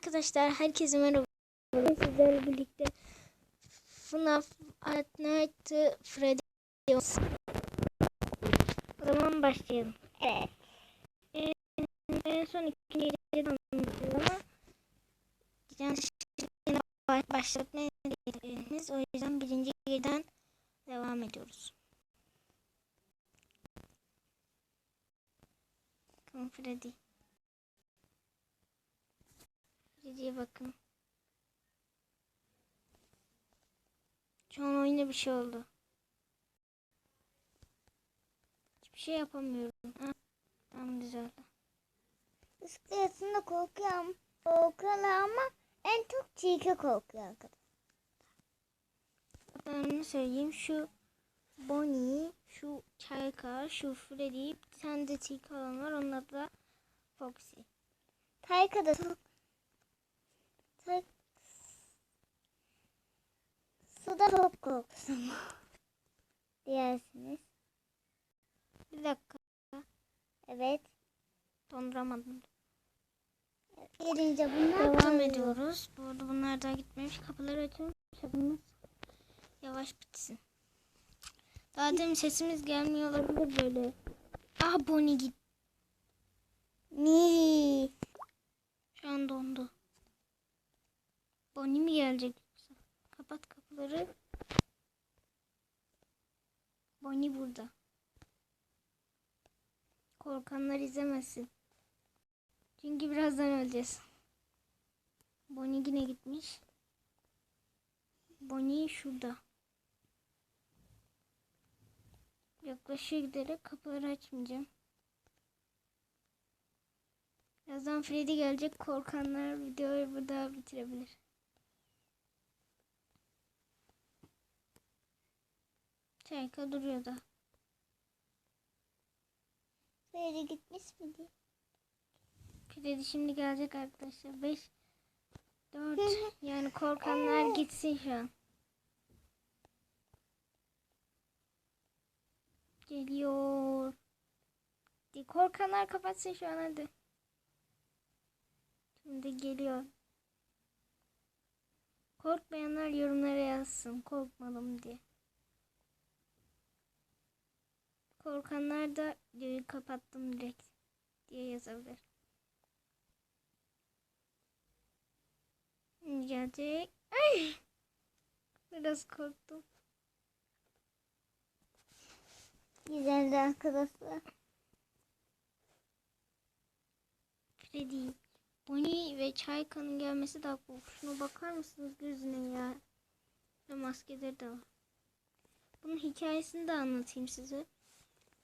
Arkadaşlar herkese merhaba. Sizlerle birlikte FNAF At Night Freddy. O zaman başlayalım. Evet. Ee, en son ikinci anlatıyoruz ama yani şimdi baş- başlatmaya niyetimiz. O yüzden birinci geceden devam ediyoruz. Bakın Freddy. Freddy'ye bakın. Şu an oyunda bir şey oldu. Hiçbir şey yapamıyorum. Ha, tamam düzeldi. Iskeletinde korkuyorum. Korkuyorlar ama en çok çiğke korkuyor arkadaşlar. Ben söyleyeyim? Şu Bonnie, şu Çayka, şu Freddy, bir tane de tilki olan var. Adı da Foxy. Tayka da çok... Tay... Suda çok korksun. Diyersiniz. Bir dakika. Evet. Donduramadım. Gelince bunlar Devam kalıyor. ediyoruz. Bu arada bunlar daha gitmemiş. Kapıları açıyorum. Şabımız yavaş bitsin. Daha demin sesimiz gelmiyor olabilir böyle. Ah Bonnie git. Ni. Şu an dondu. Bonnie mi gelecek? Kapat kapıları. Bonnie burada. Korkanlar izlemesin. Çünkü birazdan öleceğiz. Bonnie yine gitmiş. Bonnie şurada. Yaklaşıyor giderek kapıları açmayacağım. Birazdan Freddy gelecek. Korkanlar videoyu burada bitirebilir. Çayka duruyor da. Böyle gitmiş mi diye. Freddy şimdi gelecek arkadaşlar. 5 4 yani korkanlar gitsin şu an. Geliyor. Korkanlar kapatsın şu an hadi. Şimdi geliyor. Korkmayanlar yorumlara yazsın. Korkmadım diye. Korkanlar da videoyu kapattım direkt diye yazabilir. Gelecek. Ay! Biraz korktum. Güzeldi arkadaşlar. Freddy. Bonnie ve Çayka'nın gelmesi daha korkunç. Şuna bakar mısınız gözüne ya? Ve maskeleri de var. Bunun hikayesini de anlatayım size.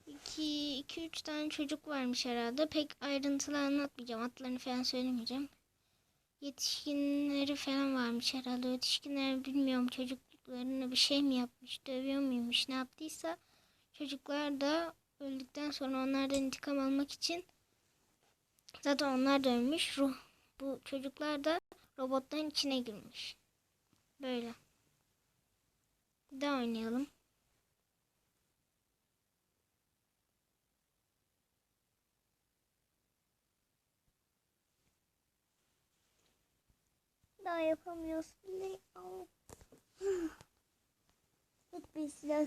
2 2 3 tane çocuk varmış herhalde. Pek ayrıntılı anlatmayacağım. Adlarını falan söylemeyeceğim. Yetişkinleri falan varmış herhalde. Yetişkinler bilmiyorum çocuklarına bir şey mi yapmış, dövüyor muymuş, ne yaptıysa çocuklar da öldükten sonra onlardan intikam almak için Zaten onlar da ölmüş. Ruh. Bu çocuklar da robotların içine girmiş. Böyle. Bir daha oynayalım. Daha yapamıyorsun. Au. Git bir silah.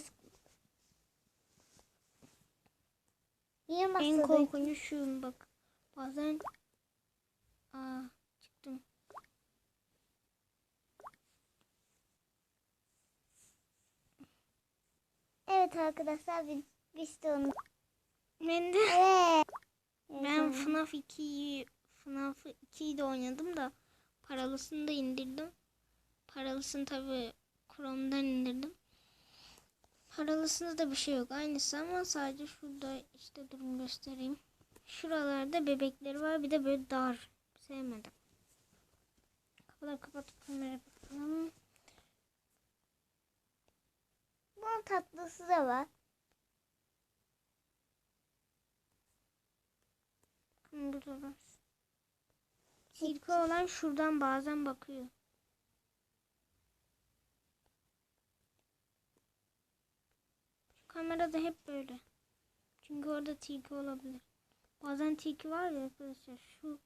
Niye En masada? korkuncu şu bak. Bazen Aa çıktım. Evet arkadaşlar biz, biz de onu. Ben de Evet. ben FNAF 2'yi FNAF 2'yi de oynadım da paralısını da indirdim. Paralısını tabi Chrome'dan indirdim. Paralısında da bir şey yok. Aynısı ama sadece şurada işte durum göstereyim. Şuralarda bebekleri var. Bir de böyle dar. Sevmedim. Kapıları kapatıp kameraya bakalım. Bunun tatlısı da var. Burada var. Tilki olan şuradan bazen bakıyor. Şu kamerada hep böyle. Çünkü orada tilki olabilir. Bazen tilki var ya arkadaşlar şu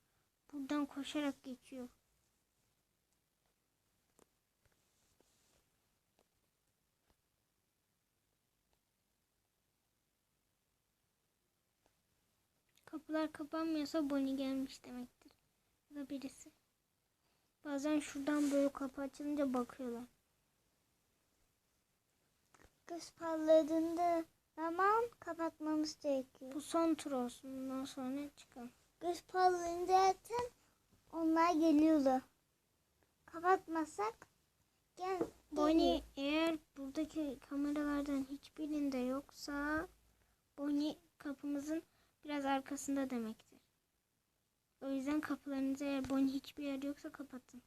buradan koşarak geçiyor. Kapılar kapanmıyorsa Bonnie gelmiş demektir. Da birisi. Bazen şuradan böyle kapı açılınca bakıyorlar. Göz parladığında zaman kapatmamız gerekiyor. Bu son tur olsun. Bundan sonra çıkalım. Göz parlayınca zaten onlar geliyorlar. Kapatmasak gel. Bonnie eğer buradaki kameralardan hiçbirinde yoksa Bonnie kapımızın biraz arkasında demektir. O yüzden kapılarınızı eğer Bonnie hiçbir yer yoksa kapatın.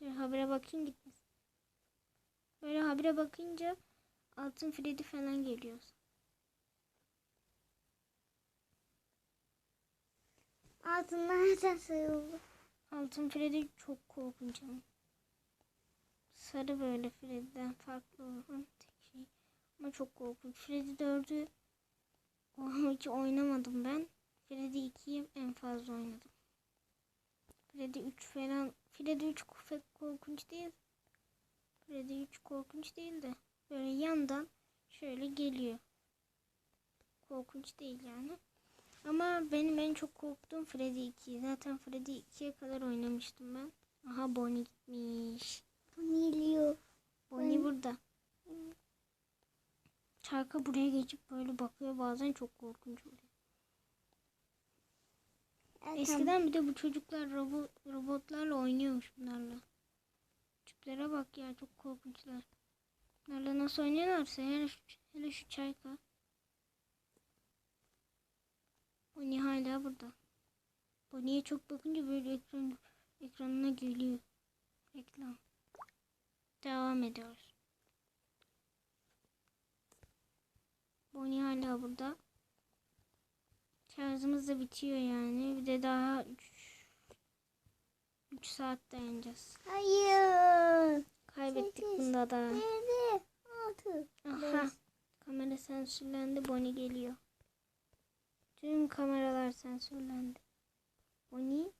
Dur habire bakayım gitmesin. Böyle habire bakınca altın Freddy falan geliyor. Altından zaten sayıldı. Altın Freddy çok korkunç ama. Sarı böyle Freddy'den farklı olan tek şey. Ama çok korkunç. Freddy 4'ü o hiç oynamadım ben. Freddy 2'yi en fazla oynadım. Freddy 3 falan. Freddy 3 pek korkunç değil. Freddy 3 korkunç değil de böyle yandan şöyle geliyor. Korkunç değil yani. Ama benim en çok korktuğum Freddy 2. Zaten Freddy 2'ye kadar oynamıştım ben. Aha Bonnie gitmiş. Bu geliyor. Bonnie Ben- burada. Çarka buraya geçip böyle bakıyor bazen çok korkunç oluyor. Zaten Eskiden bir de bu çocuklar robot, robotlarla oynuyormuş bunlarla. Tiplere bak ya çok korkunçlar. Bunlarla nasıl oynuyorlarsa hele şu, hele şu çayka. Bonnie hala burada. Bonnie'ye çok bakınca böyle ekran, ekranına geliyor. Reklam. Devam ediyoruz. Bonnie hala burada. Şarjımız da bitiyor yani. Bir de daha 3 saat dayanacağız. Hayır. Kaybettik Sekiz. bunda da. Yedi. Altı. Aha. beş. Kamera sensörlendi. Bonnie geliyor. Tüm kameralar sensörlendi. Bonnie.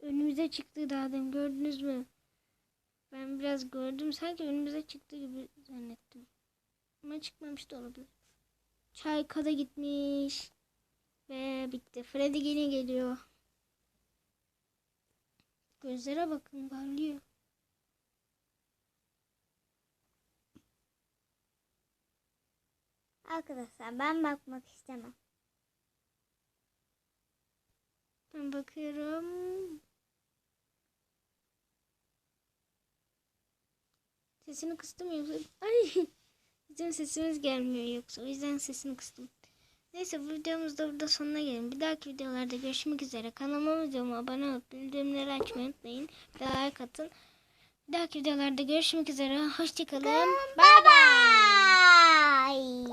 Önümüze çıktı daha demin gördünüz mü? Ben biraz gördüm sanki önümüze çıktı gibi zannettim. Ama çıkmamış da olabilir. Çayka da gitmiş. Ve bitti. Freddy yine geliyor. Gözlere bakın parlıyor. Arkadaşlar ben bakmak istemem. Ben bakıyorum. Sesini kıstım yoksa... Ay! Bizim sesimiz gelmiyor yoksa. O yüzden sesini kıstım. Neyse bu videomuz da burada sonuna gelin. Bir dahaki videolarda görüşmek üzere. Kanalıma videoma abone olup bildirimleri açmayı unutmayın. De like atın. Bir dahaki videolarda görüşmek üzere. Hoşçakalın. Bye bye.